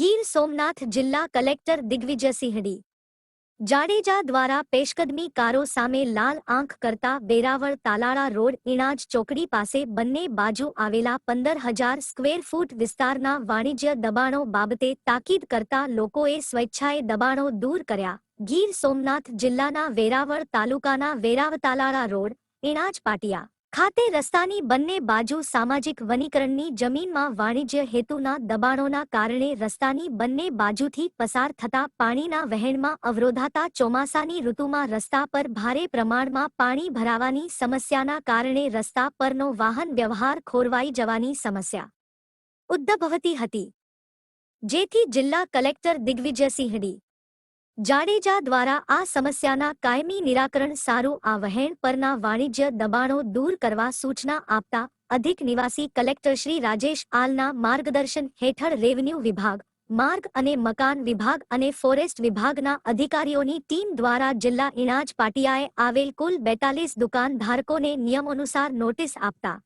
ગીર સોમનાથ જિલ્લા કલેક્ટર દિગ્વિજયસિંહડી. જાડેજા દ્વારા પેશકદમી કારો સામે લાલ આંખ કરતા વેરાવળ તાલાળા રોડ ઇણાજ ચોકડી પાસે બંને બાજુ આવેલા પંદર હજાર સ્ક્વેર ફૂટ વિસ્તારના વાણિજ્ય દબાણો બાબતે તાકીદ કરતા લોકોએ સ્વેચ્છાએ દબાણો દૂર કર્યા. ગીર સોમનાથ જિલ્લાના વેરાવળ તાલુકાના વેરાવતાલાળા રોડ ઇણાજ પાટિયા. ખાતે રસ્તાની બંને બાજુ સામાજિક વનીકરણની જમીનમાં વાણિજ્ય હેતુના દબાણોના કારણે રસ્તાની બંને બાજુથી પસાર થતા પાણીના વહેણમાં અવરોધાતા ચોમાસાની ઋતુમાં રસ્તા પર ભારે પ્રમાણમાં પાણી ભરાવાની સમસ્યાના કારણે રસ્તા પરનો વાહન વ્યવહાર ખોરવાઈ જવાની સમસ્યા ઉદ્ભવતી હતી. જેથી જિલ્લા કલેક્ટર દિગ્વિજયસિંહડી જાડેજા દ્વારા આ સમસ્યાના કાયમી નિરાકરણ સારું આ વહેણ પરના વાણિજ્ય દબાણો દૂર કરવા સૂચના આપતા અધિક નિવાસી કલેક્ટર શ્રી રાજેશ આલના માર્ગદર્શન હેઠળ રેવન્યુ વિભાગ, માર્ગ અને મકાન વિભાગ અને ફોરેસ્ટ વિભાગના અધિકારીઓની ટીમ દ્વારા જિલ્લા ઇણાજ પાટિયાએ આવેલ કુલ બેતાલીસ દુકાનધારકોને નિયમોનુસાર નોટિસ આપતા.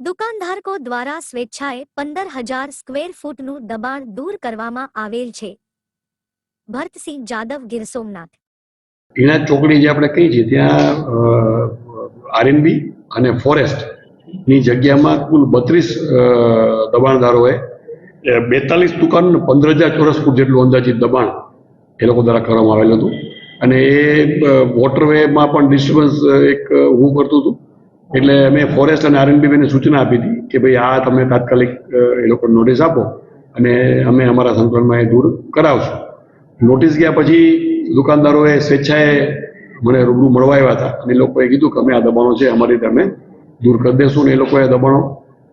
દુકાનધારકો દ્વારા સ્વેચ્છાએ પંદર હજાર સ્ક્વેર ફૂટનું દબાણ દૂર કરવામાં આવેલ છે. ભરતસિંહ જાદવ ગીર સોમનાથ. ઈણા ચોકડી જે આપણે કહીએ છે ત્યાં આરએનબી અને ફોરેસ્ટની જગ્યામાં કુલ બત્રીસ દબાણદારોએ બેતાલીસ દુકાન પંદર હજાર ચોરસ ફૂટ જેટલું અંદાજિત દબાણ એ લોકો દ્વારા કરવામાં આવેલું હતું. અને એ વોટરવેમાં પણ ડિસ્ટર્બન્સ એક ઊભું કરતું હતું. એટલે અમે ફોરેસ્ટ અને આરએનબી બેને સૂચના આપી હતી કે ભાઈ, આ તમે તાત્કાલિક એ લોકો નોટિસ આપો અને અમે અમારા સંકલનમાં એ દૂર કરાવશું. નોટિસ ગયા પછી દુકાનદારોએ સ્વેચ્છાએ મને રૂબરૂ મળવા આવ્યા હતા. અને લોકોએ કીધું કે અમે આ દબાણો છે, અમારી રીતે અમે દૂર કરી દેશું. ને એ લોકોએ દબાણો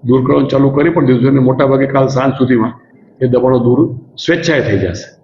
દૂર કરવાનું ચાલુ કરી પણ દીધું અને મોટાભાગે કાલ સાંજ સુધીમાં એ દબાણો દૂર સ્વેચ્છાએ થઈ જશે.